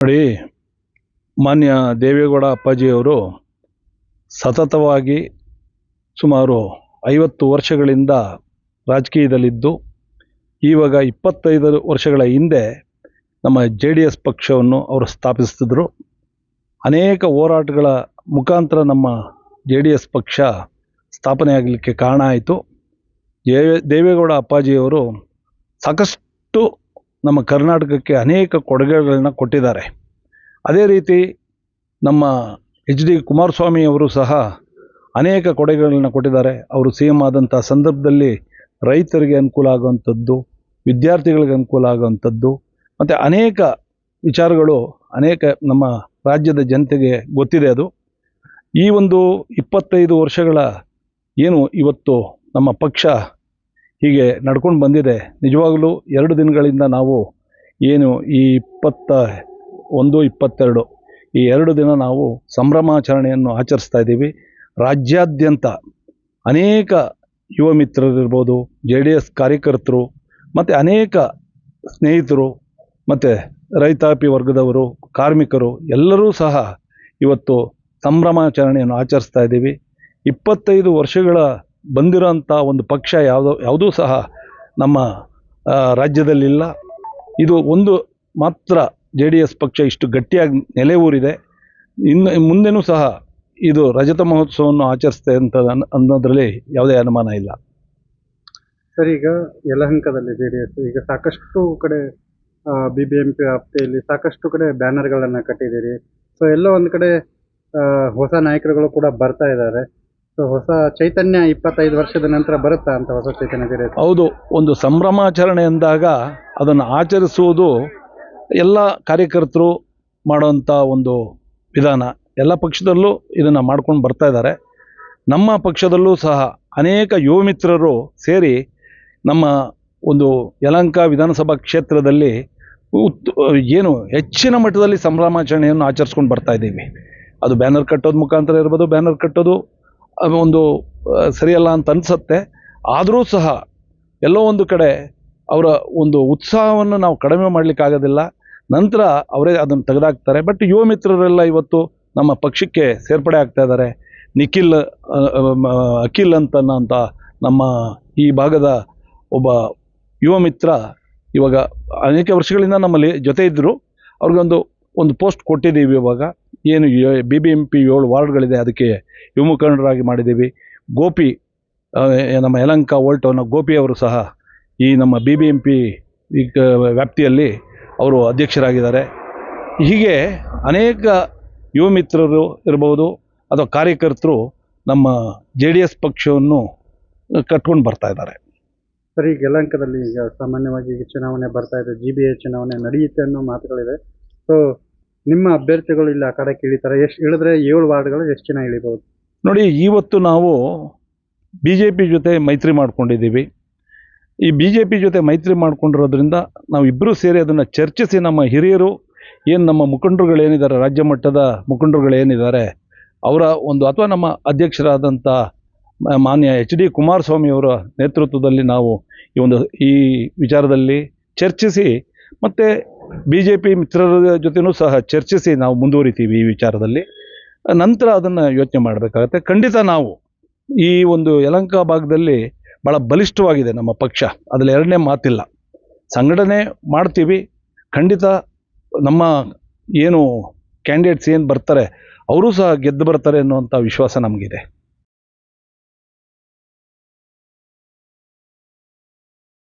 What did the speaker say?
ನೋಡಿ, ಮಾನ್ಯ ದೇವೇಗೌಡ ಅಪ್ಪಾಜಿಯವರು ಸತತವಾಗಿ ಸುಮಾರು ಐವತ್ತು ವರ್ಷಗಳಿಂದ ರಾಜಕೀಯದಲ್ಲಿದ್ದು, ಈವಾಗ ಇಪ್ಪತ್ತೈದು ವರ್ಷಗಳ ಹಿಂದೆ ನಮ್ಮ ಜೆ ಡಿ ಎಸ್ ಪಕ್ಷವನ್ನು ಅವರು ಸ್ಥಾಪಿಸ್ತಿದ್ರು ಅನೇಕ ಹೋರಾಟಗಳ ಮುಖಾಂತರ ನಮ್ಮ ಜೆ ಡಿ ಎಸ್ ಪಕ್ಷ ಸ್ಥಾಪನೆ ಆಗಲಿಕ್ಕೆ ಕಾರಣ ಆಯಿತು. ದೇವೇ ದೇವೇಗೌಡ ಅಪ್ಪಾಜಿಯವರು ಸಾಕಷ್ಟು ನಮ್ಮ ಕರ್ನಾಟಕಕ್ಕೆ ಅನೇಕ ಕೊಡುಗೆಗಳನ್ನ ಕೊಟ್ಟಿದ್ದಾರೆ. ಅದೇ ರೀತಿ ನಮ್ಮ ಎಚ್ ಡಿ ಕುಮಾರಸ್ವಾಮಿಯವರು ಸಹ ಅನೇಕ ಕೊಡುಗೆಗಳನ್ನ ಕೊಟ್ಟಿದ್ದಾರೆ. ಅವರು ಸಿ ಎಂ ಆದಂಥ ಸಂದರ್ಭದಲ್ಲಿ ರೈತರಿಗೆ ಅನುಕೂಲ ಆಗುವಂಥದ್ದು, ವಿದ್ಯಾರ್ಥಿಗಳಿಗೆ ಅನುಕೂಲ ಆಗುವಂಥದ್ದು, ಮತ್ತು ಅನೇಕ ವಿಚಾರಗಳು ಅನೇಕ ನಮ್ಮ ರಾಜ್ಯದ ಜನತೆಗೆ ಗೊತ್ತಿದೆ ಅದು. ಈ ಒಂದು ಇಪ್ಪತ್ತೈದು ವರ್ಷಗಳ ಏನು ಇವತ್ತು ನಮ್ಮ ಪಕ್ಷ ಹೀಗೆ ನಡ್ಕೊಂಡು ಬಂದಿದೆ. ನಿಜವಾಗಲೂ ಎರಡು ದಿನಗಳಿಂದ ನಾವು ಏನು ಈ ಇಪ್ಪತ್ತ, ಒಂದು, ಇಪ್ಪತ್ತೆರಡು, ಈ ಎರಡು ದಿನ ನಾವು ಸಂಭ್ರಮಾಚರಣೆಯನ್ನು ಆಚರಿಸ್ತಾ ಇದ್ದೀವಿ. ರಾಜ್ಯಾದ್ಯಂತ ಅನೇಕ ಯುವ ಮಿತ್ರರಿರ್ಬೋದು, ಜೆ ಡಿ ಎಸ್ ಕಾರ್ಯಕರ್ತರು, ಮತ್ತು ಅನೇಕ ಸ್ನೇಹಿತರು, ಮತ್ತು ರೈತಾಪಿ ವರ್ಗದವರು, ಕಾರ್ಮಿಕರು, ಎಲ್ಲರೂ ಸಹ ಇವತ್ತು ಸಂಭ್ರಮಾಚರಣೆಯನ್ನು ಆಚರಿಸ್ತಾ ಇದ್ದೀವಿ. ಇಪ್ಪತ್ತೈದು ವರ್ಷಗಳ ಬಂದಿರೋಂಥ ಒಂದು ಪಕ್ಷ ಯಾವುದೋ, ಯಾವುದೂ ಸಹ ನಮ್ಮ ರಾಜ್ಯದಲ್ಲಿಲ್ಲ. ಇದು ಒಂದು ಮಾತ್ರ ಜೆ ಡಿ ಎಸ್ ಪಕ್ಷ ಇಷ್ಟು ಗಟ್ಟಿಯಾಗಿ ನೆಲೆ ಊರಿದೆ ಇನ್ನು ಮುಂದೆನೂ ಸಹ ಇದು ರಜತ ಮಹೋತ್ಸವವನ್ನು ಆಚರಿಸ್ತೇ ಅಂತ ಅನ್ನೋದರಲ್ಲಿ ಅನ್ನೋದ್ರಲ್ಲಿ ಯಾವುದೇ ಅನುಮಾನ ಇಲ್ಲ. ಸರ್, ಈಗ ಯಲಹಂಕದಲ್ಲಿ ಜೆ ಎಸ್ ಈಗ ಸಾಕಷ್ಟು ಕಡೆ ಬಿ ಬಿ ಎಂ ಪಿ ವ್ಯಾಪ್ತಿಯಲ್ಲಿ ಸಾಕಷ್ಟು ಕಡೆ ಬ್ಯಾನರ್ಗಳನ್ನು ಕಟ್ಟಿದ್ದೀರಿ. ಸೊ, ಎಲ್ಲೋ ಒಂದು ಕಡೆ ಹೊಸ ನಾಯಕರುಗಳು ಕೂಡ ಬರ್ತಾ ಇದ್ದಾರೆ. ಹೊಸ ಚೈತನ್ಯ ಇಪ್ಪತ್ತೈದು ವರ್ಷದ ನಂತರ ಬರುತ್ತಾ ಅಂತ ಹೊಸ ಚೈತನ್ಯ ಜೆ ಹೌದು, ಒಂದು ಸಂಭ್ರಮಾಚರಣೆ ಅಂದಾಗ ಅದನ್ನು ಆಚರಿಸುವುದು ಎಲ್ಲ ಕಾರ್ಯಕರ್ತರು ಮಾಡುವಂಥ ಒಂದು ವಿಧಾನ. ಎಲ್ಲ ಪಕ್ಷದಲ್ಲೂ ಇದನ್ನು ಮಾಡ್ಕೊಂಡು ಬರ್ತಾ ಇದ್ದಾರೆ. ನಮ್ಮ ಪಕ್ಷದಲ್ಲೂ ಸಹ ಅನೇಕ ಯುವ ಮಿತ್ರರು ಸೇರಿ ನಮ್ಮ ಒಂದು ಯಲಂಕ ವಿಧಾನಸಭಾ ಕ್ಷೇತ್ರದಲ್ಲಿ ಉತ್, ಏನು ಹೆಚ್ಚಿನ ಮಟ್ಟದಲ್ಲಿ ಸಂಭ್ರಮಾಚರಣೆಯನ್ನು ಆಚರಿಸ್ಕೊಂಡು ಬರ್ತಾ ಇದ್ದೀವಿ. ಅದು ಬ್ಯಾನರ್ ಕಟ್ಟೋದು ಮುಖಾಂತರ ಇರ್ಬೋದು, ಬ್ಯಾನರ್ ಕಟ್ಟೋದು ಒಂದು ಸರಿಯಲ್ಲ ಅಂತ ಅನಿಸುತ್ತೆ. ಆದರೂ ಸಹ ಎಲ್ಲೋ ಒಂದು ಕಡೆ ಅವರ ಒಂದು ಉತ್ಸಾಹವನ್ನು ನಾವು ಕಡಿಮೆ ಮಾಡಲಿಕ್ಕಾಗೋದಿಲ್ಲ. ನಂತರ ಅವರೇ ಅದನ್ನು ತೆಗೆದಾಕ್ತಾರೆ. ಬಟ್ ಯುವ ಮಿತ್ರರೆಲ್ಲ ಇವತ್ತು ನಮ್ಮ ಪಕ್ಷಕ್ಕೆ ಸೇರ್ಪಡೆ ಆಗ್ತಾ ಇದ್ದಾರೆ. ನಿಖಿಲ್ ಅಖಿಲ್ ಅಂತ ಅಂತ ನಮ್ಮ ಈ ಭಾಗದ ಒಬ್ಬ ಯುವ ಮಿತ್ರ ಇವಾಗ ಅನೇಕ ವರ್ಷಗಳಿಂದ ನಮ್ಮಲ್ಲಿ ಜೊತೆ ಇದ್ದರು ಅವ್ರಿಗೊಂದು, ಒಂದು ಪೋಸ್ಟ್ ಕೊಟ್ಟಿದ್ದೀವಿ ಇವಾಗ. ಏನು ಬಿ ಬಿ ಎಂ ಪಿ ಏಳು ವಾರ್ಡ್ಗಳಿದೆ, ಅದಕ್ಕೆ ಯುವ ಮುಖಂಡರಾಗಿ ಮಾಡಿದ್ದೀವಿ. ಗೋಪಿ ನಮ್ಮ ಯಲಂಕ ಓಲ್ಟೋನ ಗೋಪಿ ಅವರು ಸಹ ಈ ನಮ್ಮ ಬಿ ಬಿ ಎಂ ಪಿ ಈ ವ್ಯಾಪ್ತಿಯಲ್ಲಿ ಅವರು ಅಧ್ಯಕ್ಷರಾಗಿದ್ದಾರೆ. ಹೀಗೆ ಅನೇಕ ಯುವ ಮಿತ್ರರು ಇರ್ಬೋದು, ಅಥವಾ ಕಾರ್ಯಕರ್ತರು ನಮ್ಮ ಜೆ ಡಿ ಎಸ್ ಪಕ್ಷವನ್ನು ಕಟ್ಕೊಂಡು ಬರ್ತಾ ಇದ್ದಾರೆ. ಸರ್, ಈಗ ಯಲಂಕದಲ್ಲಿ ಈಗ ಸಾಮಾನ್ಯವಾಗಿ ಚುನಾವಣೆ ಬರ್ತಾ ಇದೆ ಜಿ ಬಿ ಎ ಚುನಾವಣೆ ನಡೆಯುತ್ತೆ ಅನ್ನೋ ಮಾತುಗಳಿದೆ ಸೊ ನಿಮ್ಮ ಅಭ್ಯರ್ಥಿಗಳು ಇಲ್ಲಿ ಆ ಕಡೆ ಇಳಿತಾರೆ ಎಷ್ಟು ಇಳಿದ್ರೆ ಏಳು ವಾರ್ಡ್ಗಳು ಎಷ್ಟು ಜನ ಇಳಿಬಹುದು? ನೋಡಿ ಇವತ್ತು ನಾವು ಬಿ ಜೆ ಪಿ ಜೊತೆ ಮೈತ್ರಿ ಮಾಡ್ಕೊಂಡಿದ್ದೀವಿ. ಈ ಬಿ ಜೆ ಪಿ ಜೊತೆ ಮೈತ್ರಿ ಮಾಡ್ಕೊಂಡಿರೋದ್ರಿಂದ ನಾವು ಇಬ್ಬರೂ ಸೇರಿ ಅದನ್ನು ಚರ್ಚಿಸಿ ನಮ್ಮ ಹಿರಿಯರು, ಏನು ನಮ್ಮ ಮುಖಂಡರುಗಳೇನಿದ್ದಾರೆ, ರಾಜ್ಯ ಮಟ್ಟದ ಮುಖಂಡರುಗಳೇನಿದ್ದಾರೆ, ಅವರ ಒಂದು ಅಥವಾ ನಮ್ಮ ಅಧ್ಯಕ್ಷರಾದಂಥ ಮಾನ್ಯ ಎಚ್ ಡಿ ಕುಮಾರಸ್ವಾಮಿ ಅವರ ನೇತೃತ್ವದಲ್ಲಿ ನಾವು ಈ ಒಂದು ಈ ವಿಚಾರದಲ್ಲಿ ಚರ್ಚಿಸಿ ಮತ್ತು ಬಿ ಜೆ ಪಿ ಮಿತ್ರರ ಜೊತೆನೂ ಸಹ ಚರ್ಚಿಸಿ ನಾವು ಮುಂದುವರಿತೀವಿ ಈ ವಿಚಾರದಲ್ಲಿ. ನಂತರ ಅದನ್ನು ಯೋಚನೆ ಮಾಡಬೇಕಾಗತ್ತೆ. ಖಂಡಿತ ನಾವು ಈ ಒಂದು ಯಲಂಕ ಭಾಗದಲ್ಲಿ ಭಾಳ ಬಲಿಷ್ಠವಾಗಿದೆ ನಮ್ಮ ಪಕ್ಷ. ಅದರಲ್ಲಿ ಎರಡನೇ ಮಾತಿಲ್ಲ. ಸಂಘಟನೆ ಮಾಡ್ತೀವಿ. ಖಂಡಿತ ನಮ್ಮ ಏನು ಕ್ಯಾಂಡಿಡೇಟ್ಸ್ ಏನು ಬರ್ತಾರೆ, ಅವರೂ ಸಹ ಗೆದ್ದು ಬರ್ತಾರೆ ಅನ್ನುವಂಥ ವಿಶ್ವಾಸ ನಮಗಿದೆ.